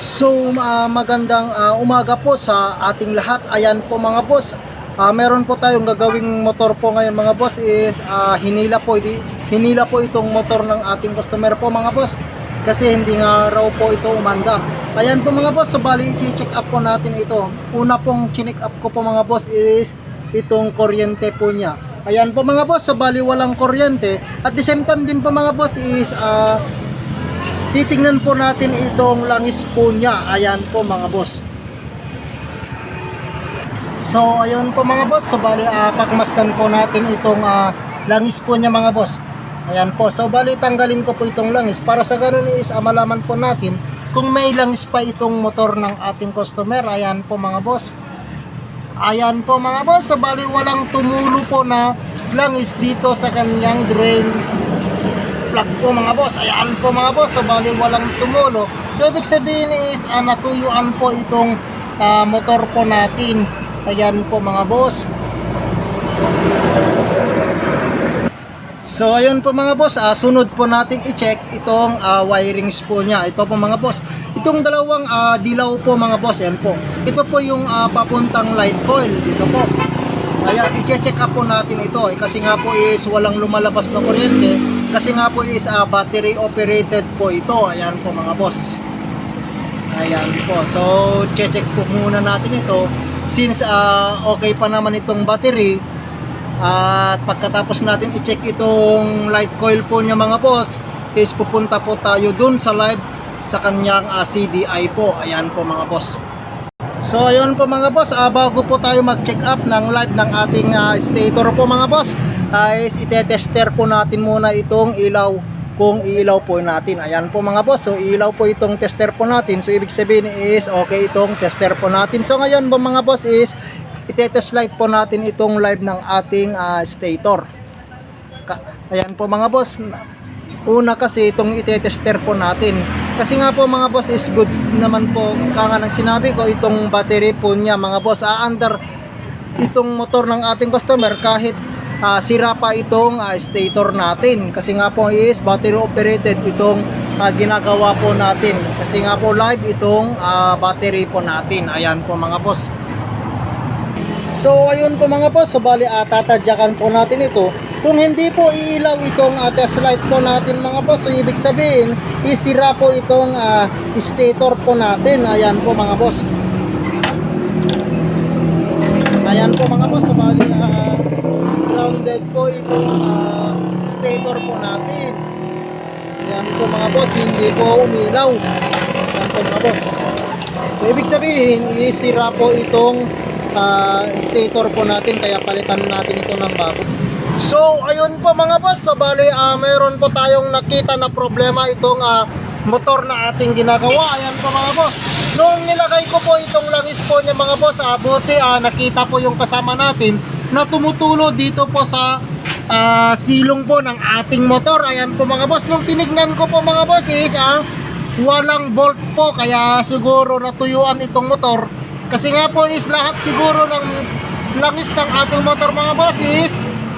So ah, magandang ah, umaga po sa ating lahat. Ayan po mga boss. Ah, meron po tayong gagawing motor po ngayon mga boss is ah, hinila po di, hinila po itong motor ng ating customer po mga boss kasi hindi nga raw po ito umanda. Ayan po mga boss, so bali i-check up po natin ito. Una pong chinik up ko po mga boss is itong kuryente po niya. Ayan po mga boss, so bali walang kuryente. At the same time din po mga boss is ah, titingnan po natin itong langis po niya. Ayan po mga boss. So ayun po mga boss, so bali uh, pagmasdan po natin itong ah, langis po niya mga boss. Ayan po, so bali tanggalin ko po itong langis para sa ganun is ah, malaman po natin kung may langis pa itong motor ng ating customer. Ayan po mga boss. Ayan po mga boss, so bali walang tumulo po na langis dito sa kanyang drain plug po mga boss. Ayan po mga boss, so bali walang tumulo. So ibig sabihin is ah, natuyuan po itong ah, motor po natin. Ayan po mga boss. So ayun po mga boss, ah, sunod po nating i-check itong ah, wirings po niya. Ito po mga boss. Itong dalawang ah, dilaw po mga boss, yan po. Ito po yung ah, papuntang light coil dito po. Ayan, i-check up po natin ito eh, kasi nga po is walang lumalabas na kuryente kasi nga po is ah, battery operated po ito. Ayan po mga boss. Ayan po. So, check po muna natin ito since ah, okay pa naman itong battery at pagkatapos natin i-check itong light coil po niya mga boss is pupunta po tayo dun sa live sa kanyang ah, CDI po. Ayan po mga boss. So ayun po mga boss, ah, bago po tayo mag-check up ng live ng ating ah, stator po mga boss, is itetester po natin muna itong ilaw kung ilaw po natin. Ayan po mga boss, so ilaw po itong tester po natin. So ibig sabihin is okay itong tester po natin. So ngayon po mga boss is itetest light po natin itong live ng ating ah, stator. Ayan po mga boss, una kasi itong itetester po natin. Kasi nga po mga boss is goods naman po kanga ng sinabi ko itong battery po niya mga boss under itong motor ng ating customer kahit ah, sira pa itong ah, stator natin kasi nga po is battery operated itong ah, ginagawa po natin kasi nga po live itong ah, battery po natin ayan po mga boss So ayun po mga boss, so bali uh, tatadyakan po natin ito. Kung hindi po iilaw itong uh, test light po natin mga boss, so ibig sabihin, isira po itong ah, stator po natin. Ayan po mga boss. Ayan po mga boss, so bali ah, grounded po itong ah, stator po natin. Ayan po mga boss, hindi po umilaw. Ayan po mga boss. So ibig sabihin, isira po itong ah, stator po natin kaya palitan natin ito ng bago. So ayun po mga boss, so bali ah, meron po tayong nakita na problema itong ah, motor na ating ginagawa. Ayan po mga boss. Nung nilagay ko po itong langis po niya mga boss, ah, buti ah, nakita po yung kasama natin na tumutulo dito po sa ah, silong po ng ating motor. Ayan po mga boss. Nung tinignan ko po mga boss is ah, walang bolt po kaya siguro natuyuan itong motor kasi nga po is lahat siguro ng langis ng ating motor mga boss is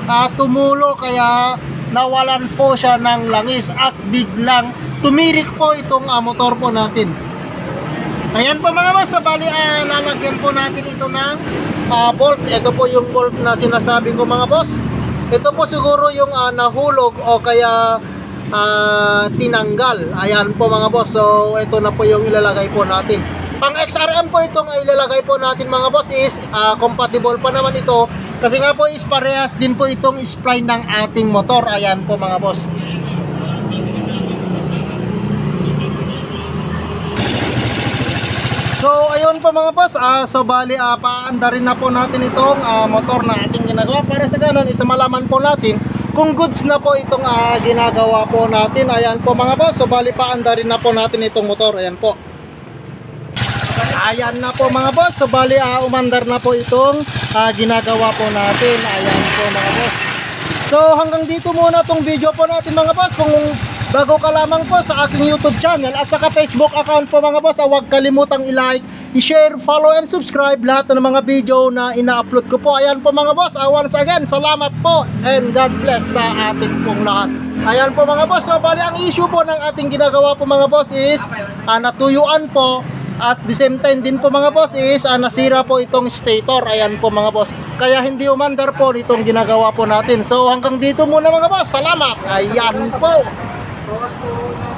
ah, tumulo kaya nawalan po siya ng langis at biglang tumirik po itong ah, motor po natin ayan po mga sa bali ah, lalagyan po natin ito ng ah, bolt ito po yung bolt na sinasabi ko mga boss ito po siguro yung ah, nahulog o kaya ah, tinanggal. Ayan po mga boss. So ito na po yung ilalagay po natin. Pang XRM po itong ilalagay po natin mga boss is ah, compatible pa naman ito. Kasi nga po is parehas din po itong spline ng ating motor. Ayan po mga boss. So ayun po mga boss, ah, so bali ah, paanda rin na po natin itong ah, motor na ating ginagawa para sa ganun isa malaman po natin kung goods na po itong ah, ginagawa po natin. Ayan po mga boss, so bali paanda rin na po natin itong motor. Ayan po. Ayan na po mga boss, so bali ah, umandar na po itong ah, ginagawa po natin. Ayan po mga boss. So hanggang dito muna tong video po natin mga boss. Kung bago ka lamang po sa aking YouTube channel at saka Facebook account po mga boss, ah, huwag kalimutang i-like, i-share, follow and subscribe lahat ng mga video na ina-upload ko po. Ayan po mga boss, ah, once again, salamat po and God bless sa ating pong lahat. Ayan po mga boss. So, bali ang issue po ng ating ginagawa po mga boss is ah, natuyuan po at the same time din po mga boss is ah, nasira po itong stator. Ayan po mga boss. Kaya hindi umandar po itong ginagawa po natin. So hanggang dito muna mga boss. Salamat. Ayan po. Oh.